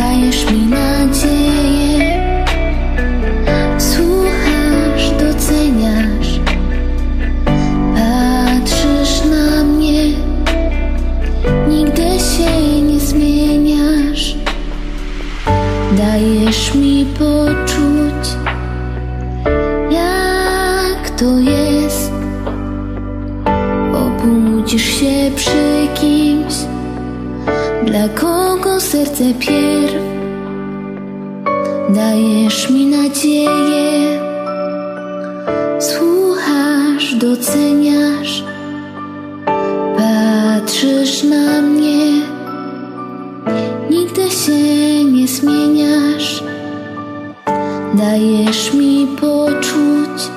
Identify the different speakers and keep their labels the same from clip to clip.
Speaker 1: dajesz mi nadzieję. Słuchasz, doceniasz, patrzysz na mnie, nigdy się nie zmieniasz. Dajesz mi poczuć, jak to jest. Obudzisz się przy kimś dla kogo serce pierw. Dajesz mi nadzieję, słuchasz, doceniasz, patrzysz na mnie, nigdy się nie zmieniasz. Dajesz mi poczuć,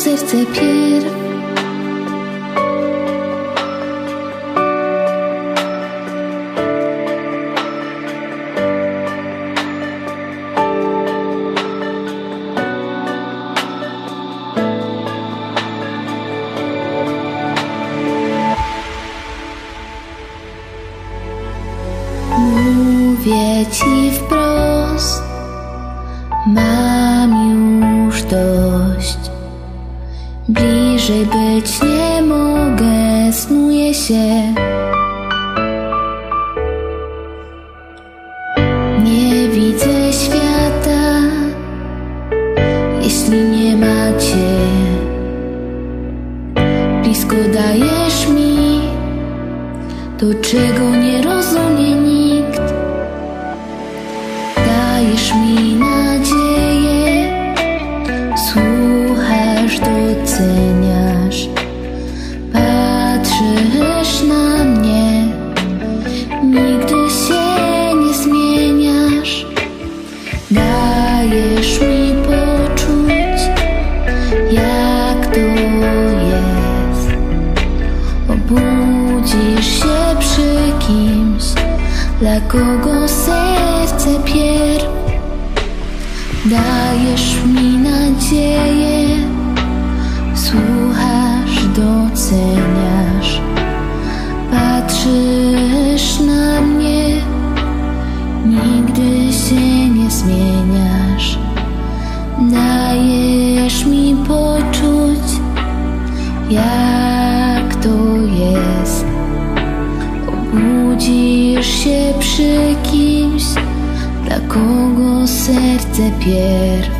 Speaker 1: serce pierw. Mówię ci wprost, mam już dość. Bliżej być nie mogę, snuję się. Nie widzę świata, jeśli nie macie. Blisko dajesz mi to, czego nie rozumie nikt. Dajesz mi Obudzisz się przy kimś, dla kogo serce pierw. Dajesz mi nadzieję, słuchasz, doceniasz, patrzysz na mnie, nigdy się nie zmieniasz. Dajesz mi poczuć, jak przy kimś, dla kogo serce pierw.